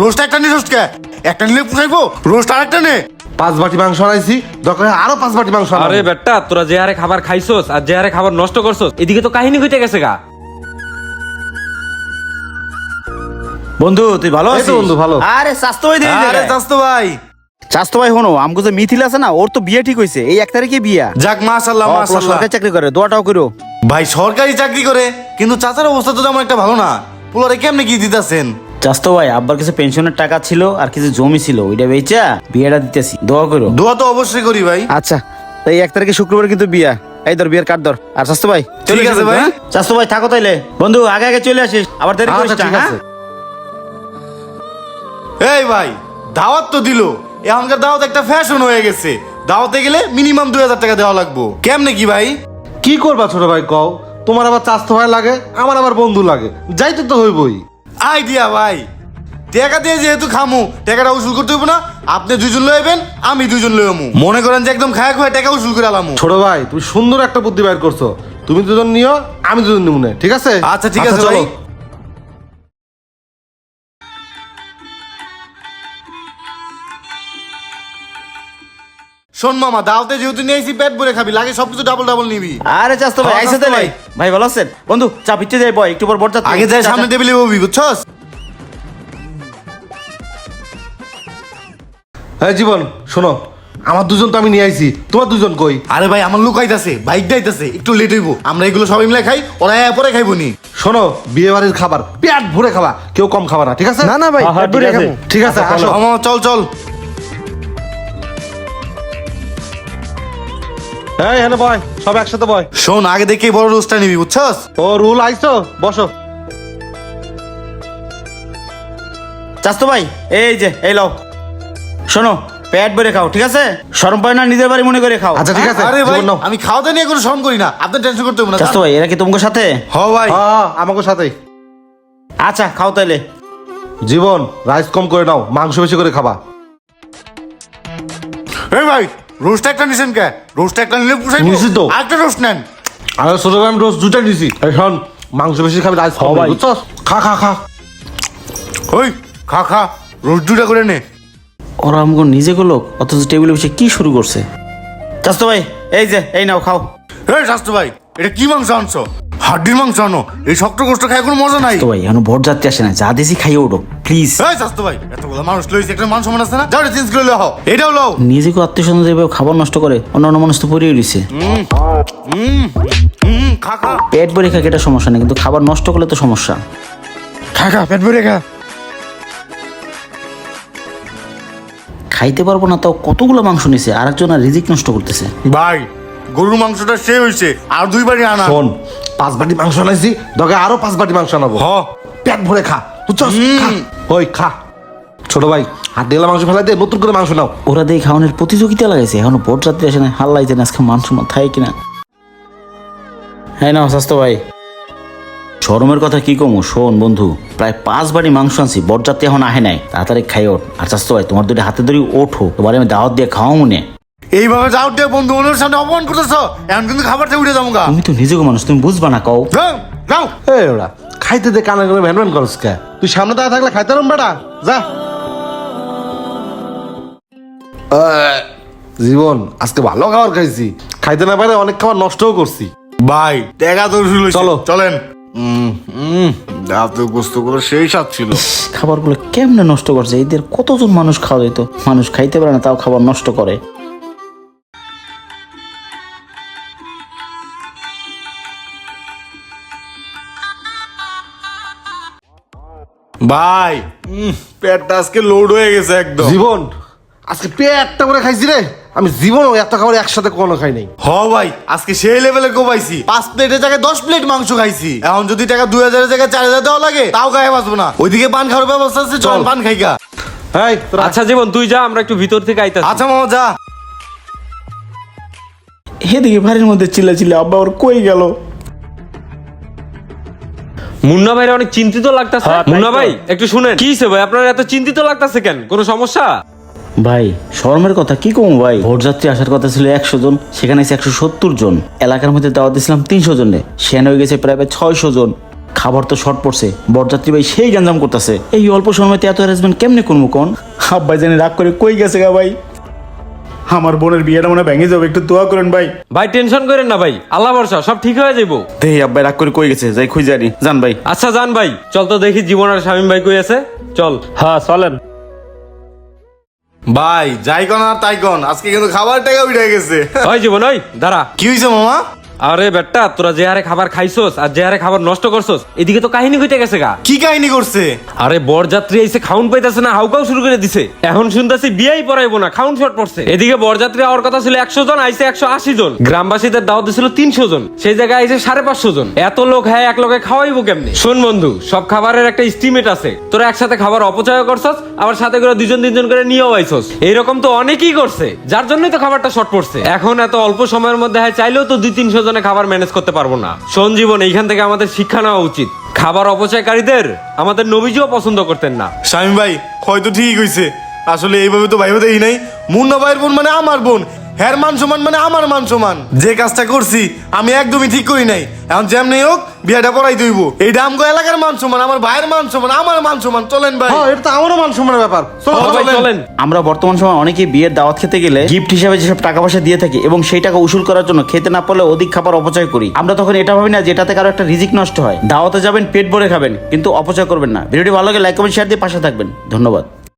Roast একটা নে roast কে একটা নিলে পুষাইবো রোস্ট আরেকটা নে। পাঁচ বাটি মাংস আনাইছি দরকার আরও পাঁচ বাটি মাংস আনাবো। আরে বেটা তোরা যে হারে খাবার খাইছস আর যে হারে খাবার নষ্ট করছস এদিকে তো কাহিনী হইতে গেছে গা। বন্ধু তুই ভালো এই তো আছিস? বন্ধু, ভালো। আরে স্বাস্থ্য ভাই আরে ভাই স্বাস্থ্য ভাই হনো আমগো যে মিথিল আছে না ওর তো বিয়ে ঠিক হইছে। এই এক তারিখে বিয়া। যাক মাশাল্লাহ ও, সরকারি চাকরি করে দোয়াটাও করো। ভাই সরকারি চাকরি করে কিন্তু চাচার অবস্থা তো তেমন একটা ভালো না। পোলারে কেমনে কি দিতেছেন? স্বাস্থ্য ভাই আব্বার কাছে পেনশনের টাকা ছিল আর কিছু জমি ছিল ওইটা বেচা বিয়েটা দিতেছি দোয়া করো। দোয়া তো অবশ্যই করি ভাই। আচ্ছা তো এই এক তারিখে শুক্রবার কিন্তু বিয়া। এই ধর বিয়ের কার্ড ধর। আর স্বাস্থ্য ভাই ঠিক আছে ভাই। হ্যাঁ? স্বাস্থ্য ভাই থাকো তাইলে। বন্ধু আগে আগে চলে আসিস আবার দেরি করিস আচ্ছা না ঠিক হ্যাঁ? আছে। এই ভাই দাওয়াত তো দিল। এখনকার দাওয়াত একটা ফ্যাশন হয়ে গেছে। দাওয়াতে গেলে মিনিমাম দুই হাজার টাকা দেওয়া লাগবো। কেমনে কি ভাই? কি করবা ছোট ভাই কও? তোমার আবার চাস্তো ভাই লাগে আমার আবার বন্ধু লাগে। যাইতে তো হইবই। আইডিয়া ভাই। টাকা দিয়ে যেহেতু খামু টাকাটা উসুল করতে হইব না। আপনি দুজন লইবেন আমি দুজন লইমু মনে করেন যে একদম খায়া খুয়া টাকা উসুল করে আলামু। ছোট ভাই তুমি সুন্দর একটা বুদ্ধি বাইর করছ। তুমি দুজন নিও আমি দুজন নিব না ঠিক আছে? আচ্ছা ঠিক আছে ভাই। শোন মামা দাওতে যেহেতু নিয়েছি পেট ভরে খাবি লাগে সবকিছু ডাবল ডাবল নিবি। আরে স্বাস্থ্য ভাই হ্যাঁ, আইসে স্বাস্থ্য ভাই। ভাই ভালো আছেন? বন্ধু চা পিচ্ছে যাই বয় একটু পর বর যাচ্ছে। আগে যাই সামনে টেবিলে ববি বুঝছস? হ্যাঁ জীবন শোনো আমার দুজন তো আমি নিয়ে আইছি। তোমার দুজন কই? আরে ভাই আমার লোক আইতাছে বাইক দাইতাছে একটু লেট হইব। আমরা এগুলো সবাই মিলে খাই ওরা এ পরে খাইবো নি। শোনো বিয়ে বাড়ির খাবার পেট ভরে খাবা কেউ কম খাবা না ঠিক আছে? না না ভাই ঠিক আছে। ঠিক আছে আসো। মামা চল চল। এই হ্যাঁ বয় সব একসাথে বয় শোন আগে দেখে বড় রোস্টটা নিবি বুঝছস? ও রুল আইছো? বসো। স্বাস্থ্য ভাই এই যে এই লও। শোনো পেট ভরে খাও ঠিক আছে? শরম পায় না নিজের বাড়ি মনে করে খাও। আচ্ছা ঠিক আছে আরে ভাই জীবন নাও। আমি খাওয়া দাওয়া নিয়ে কোনো শরম করি না। আপনি টেনশন করতে হবে না স্বাস্থ্য ভাই এরা কি তোমার সাথে? হ ভাই। হ্যাঁ হ্যাঁ, আমাকে সাথে আচ্ছা খাও তাইলে। জীবন রাইস কম করে নাও মাংস বেশি করে খাবা। এই ভাই রোস্ট একটা নিছেন কে? রোস্ট একটা নিলে পুষাই নিছি তো। আরেকটা রোস্ট নেন। আর ছোট ভাই আমি রোজ দুটা নিছি। এখন মাংস বেশি খাবে রাইস কম ভাই। বুঝছস? খা খা খা। ওই খা খা রোস্ট দুটা করে নে। ওরা আমগো নিজে গুলো অথচ টেবিলে বসে কি শুরু করছে? স্বাস্থ্য ভাই এই যে এই নাও খাও। এই স্বাস্থ্য ভাই এটা কি মাংস আনছো? হাড্ডির মাংস আনো। এই শক্ত কষ্ট খাই কোনো মজা নাই। তো ভাই এখন ভোট যাত্রী আসে না যা দেশি খাইয়ে ওঠো প্লিজ এই স্বাস্থ্য ভাই এতগুলো মানুষ লইছে একটা মান সম্মান আছে না? যাও চেঞ্জ করে লও এটাও লও। নিজেকে আত্মীয় স্বজন যেভাবে খাবার নষ্ট করে অন্য অন্য মানুষ তো পরিয়ে রয়েছে হুম খা খা। পেট ভরে খাকে এটা সমস্যা নেই কিন্তু খাবার নষ্ট করলে তো সমস্যা। খা খা পেট ভরে খা। খাইতে পারব না তাও কতগুলো মাংস নিছে আরেকজন আর রিজিক নষ্ট করতেছে। ভাই গরুর মাংসটা সে হয়েছে আর দুই বাড়ি আনা। শোন পাঁচ বাটি মাংস আনাইছি দরকার আরও পাঁচ বাটি মাংস আনাবো। হ। পেট ভরে খা বুঝছস খা। ওই খা। ছোট ভাই হাত দিলা মাংস ফেলাই দিয়ে নতুন করে মাংস নাও। ওরা দিয়ে খাওয়ানোর প্রতিযোগিতা লাগাইছে এখনও ভোট যাত্রী আসে না হাল্লাই জানে আজকে মান সম্মান থাকে কিনা। হ্যাঁ না স্বাস্থ্য ভাই। শরমের কথা কি কমু? শোন বন্ধু প্রায় পাঁচ বাড়ি মাংস আনছি বরযাত্রী এখন আহে নাই। তাড়াতাড়ি খাই ওঠ আর স্বাস্থ্য ভাই তোমার দুটো হাতে ধরে ওঠো এবারে আমি দাওয়াত দিয়ে খাওয়া মনে এইভাবে যাও দে বন্ধু ওদের সামনে অপমান করতেছ। এখন কিন্তু খাবারটা উঠে যাব গা। তুমি তো নিজেকে মানুষ তুমি বুঝবা না কও। যাও যাও। এই ওরা খাইতে দে কানে করে ভ্যান ভ্যান করস কে। তুই সামনে দাঁড়া থাকলে খাইতে রম বেটা। যা। জীবন আজকে ভালো খাবার খাইছি। খাইতে না পারে অনেক খাবার নষ্টও করছি। ভাই দেখা তো শুরু চলো। চলেন। হুম হুম দাঁত গোস্ত করে সেই স্বাদ ছিল। খাবারগুলো কেমনে নষ্ট করছে? এদের কতজন মানুষ খাওয়া যেত? মানুষ খাইতে পারে না তাও খাবার নষ্ট করে। ভাই উম, পেটটা আজকে লোড হয়ে গেছে একদম। জীবন? আজকে পেটটা করে খাইছি রে। আমি জীবন এত খাবার একসাথে কোনো খাই নাই। হ ভাই আজকে সেই লেভেলে কোপাইছি পাঁচ প্লেটের জায়গায় দশ প্লেট মাংস খাইছি। এখন যদি টাকা দুই হাজারের জায়গায় চার হাজার দেওয়া লাগে তাও গায়ে বাঁচবো না। ওইদিকে পান খাওয়ার ব্যবস্থা আছে চল। পান খাইকা এই তোরা আচ্ছা জীবন তুই যা আমরা একটু ভিতর থেকে আইতাছি। আচ্ছা মামা যা। এদিকে বাড়ির মধ্যে চিল্লা চিল্লা আব্বা ওর কই গেল? মুন্না ভাইরা অনেক চিন্তিত লাগতাছে। মুন্না ভাই একটু শুনেন। কি হইছে ভাই? আপনার এত চিন্তিত লাগতাছে কেন? কোনো সমস্যা? ভাই শর্মের কথা কি কম ভাই? ভোট যাত্রী আসার কথা ছিল একশো জন সেখানে এসে একশো সত্তর জন। এলাকার মধ্যে দাওয়াত দিয়েছিলাম তিনশো জনে। সেখানে হয়ে গেছে প্রায় ছয়শো জন। খাবার তো শর্ট পড়ছে। বরযাত্রী ভাই সেই গ্যাঞ্জাম করতেছে। এই অল্প সময়তে এত অ্যারেঞ্জমেন্ট কেমনে করব কোন? ভাই জানি রাগ করে কই গেছে গা ভাই? আমার বোনের বিয়েটা মনে ভেঙে যাবে। একটু দোয়া করেন ভাই। ভাই টেনশন করেন না ভাই। আল্লাহ ভরসা সব ঠিক হয়ে যাব দেই আব্বাই রাগ করে কই গেছে? যাই খুঁজে আনি। জান ভাই। আচ্ছা জান ভাই। চল তো দেখি জীবন আর স্বামী ভাই কই আছে। চল। হ্যাঁ চলেন। ভাই যাই কোন আর তাই কোন আজকে কিন্তু খাবার টাকা উঠে গেছে। ওই জীবন ওই দাঁড়া। কি হয়েছে মামা? আরে বেটা তোরা যে হারে খাবার খাইছস আর যে হারে খাবার নষ্ট করছস এদিকে তো কাহিনী কইতে গেছে গা। কি কাহিনী করছে? আরে বরযাত্রী এসে খাউন পাইতেছে না হাউকাও শুরু করে দিছে। এখন শুনতেছি বিয়াই পড়াইবো না খাউন শর্ট পড়ছে। এদিকে বরযাত্রী হওয়ার কথা ছিল একশো জন আইসে একশো আশি জন। গ্রামবাসীদের দাওয়াত ছিল তিনশো জন সেই জায়গায় আইসে সাড়ে পাঁচশো জন। এত লোক হ্যাঁ এক লোকে খাওয়াইবো কেমনে? শোন বন্ধু সব খাবারের একটা স্টিমেট আছে। তোরা একসাথে খাবার অপচয় করছস আবার সাথে করে দুজন তিনজন করে নিয়েও আইছস। এইরকম তো অনেকেই করছে যার জন্যই তো খাবারটা শর্ট পড়ছে। এখন এত অল্প সময়ের মধ্যে হ্যাঁ চাইলেও তো দুই তিনশো জনে খাবার ম্যানেজ করতে পারব না। সঞ্জীবন, এইখান থেকে আমাদের শিক্ষা নেওয়া উচিত। খাবার অপচয়কারীদের আমাদের নবীজিও পছন্দ করতেন না। স্বামী ভাই, হয়তো ঠিক হইছে আসলে এইভাবে তো ভাই ভাই নাই। মুন্না ভাইয়ের বোন মানে আমার বোন। হ্যার মান সমান মানে আমার মান সমান। যে কাজটা করছি আমি একদমই ঠিক করি নাই। এখন যেমনি হোক বিয়াটা পড়াই দইব এই আমগো এলাকার মান সমান আমার ভাইয়ের মান সমান আমার মান সমান। চলেন ভাই। হ্যাঁ এটা তো আমারও মান সম্মানের ব্যাপার। চলো চলেন। চলেন। আমরা বর্তমান সময় অনেকে বিয়ের দাওয়াত খেতে গেলে গিফট হিসাবে যেসব টাকা পয়সা দিয়ে থাকি এবং সেই টাকা উসুল করার জন্য খেতে না পারলে অধিক খাবার অপচয় করি আমরা তখন এটা ভাবি না যে এটাতে কারও একটা রিজিক নষ্ট হয়। দাওয়াতে যাবেন পেট ভরে খাবেন কিন্তু অপচয় করবেন না। ভিডিওটি ভালো লাগে লাইক কমেন্ট শেয়ার দিয়ে পাশে থাকবেন। ধন্যবাদ।